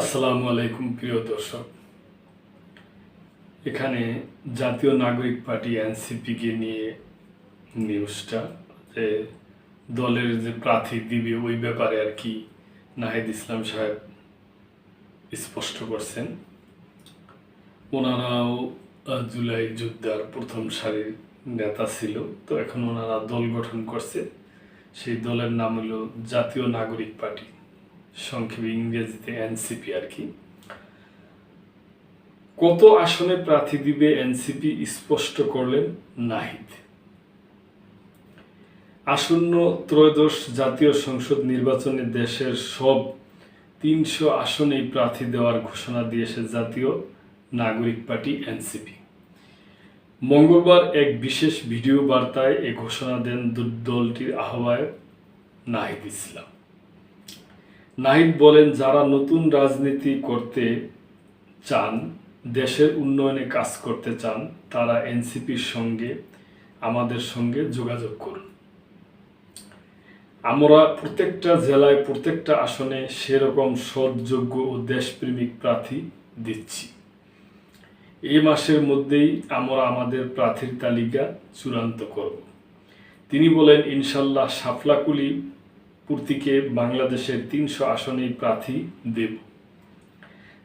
আসসালামু আলাইকুম, প্রিয় দর্শক। এখানে জাতীয় নাগরিক পার্টি এনসিপিকে নিয়ে নিউজটা, যে দলের যে প্রার্থী দিবে, ওই ব্যাপারে আর কি নাহিদ ইসলাম সাহেব স্পষ্ট করছেন। ওনারাও জুলাই যোদ্ধার প্রথম সারির নেতা ছিল। তো এখন ওনারা দল গঠন করছে। সেই দলের নাম হলো জাতীয় নাগরিক পার্টি। সংক্ষেপে ইংরেজিতে এনসিপি আর কি। কত আসনে প্রার্থী দিবে এনসিপি স্পষ্ট করলেন নাহিদ। আসন্ন ত্রয়োদশ জাতীয় সংসদ নির্বাচনে দেশের সব তিনশো আসনেই প্রার্থী দেওয়ার ঘোষণা দিয়েছে জাতীয় নাগরিক পার্টি এনসিপি। মঙ্গলবার এক বিশেষ ভিডিও বার্তায় এ ঘোষণা দেন দলটির আহ্বায়ক নাহিদ ইসলাম। নাহিদ বলেন, যারা নতুন রাজনীতি করতে চান, দেশের উন্নয়নে কাজ করতে চান, তারা এনসিপির সঙ্গে, আমাদের সঙ্গে যোগাযোগ করুন। আমরা প্রত্যেকটা জেলায়, প্রত্যেকটা আসনে সেরকম সৎযোগ্য ও দেশপ্রেমিক প্রার্থী দিচ্ছি। এই মাসের মধ্যেই আমরা আমাদের প্রার্থীর তালিকা চূড়ান্ত করব। তিনি বলেন, ইনশাল্লাহ সাফলাকুলি পূর্তিকে বাংলাদেশের তিনশো আসনেই প্রার্থী দেব।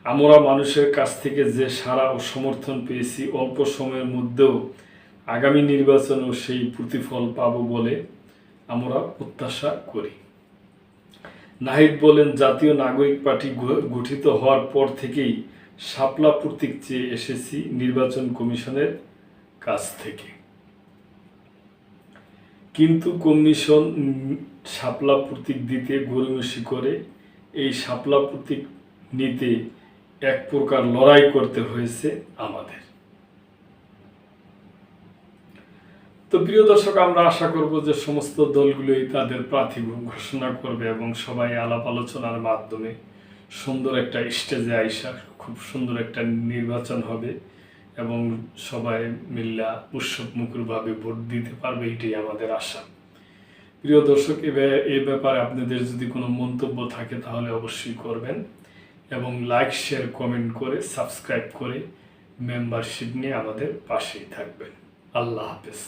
আমরা মানুষের কাছ থেকে যে সারা ও সমর্থন পেয়েছি, অল্প সময়ের মধ্যেও আগামী নির্বাচনেও সেই প্রতিফল পাব বলে আমরা প্রত্যাশা করি। নাহিদ বলেন, জাতীয় নাগরিক পার্টি গঠিত হওয়ার পর থেকেই শাপলা প্রতীক চেয়ে এসেছি নির্বাচন কমিশনের কাছ থেকে। কিন্তু কমিশন শাপলা প্রতীক দিতে গরিমসি করে, এই শাপলা প্রতীক নিতে এক প্রকার লড়াই করতে হয়েছে আমাদের। তো প্রিয় দর্শক, আমরা আশা করব যে সমস্ত দলগুলোই তাদের প্রার্থী ঘোষণা করবে এবং সবাই আলাপ আলোচনার মাধ্যমে সুন্দর একটা স্টেজে আইসা খুব সুন্দর একটা নির্বাচন হবে এবং সবাই মিল্লা উৎসব মুখরভাবে ভোট দিতে পারবে, এটাই আমাদের আশা। প্রিয় দর্শক এ ব্যাপারে আপনাদের যদি কোনো মন্তব্য থাকে তাহলে অবশ্যই করবেন এবং লাইক শেয়ার কমেন্ট করে সাবস্ক্রাইব করে মেম্বারশিপ নিয়ে আমাদের পাশেই থাকবেন। আল্লাহ হাফেজ।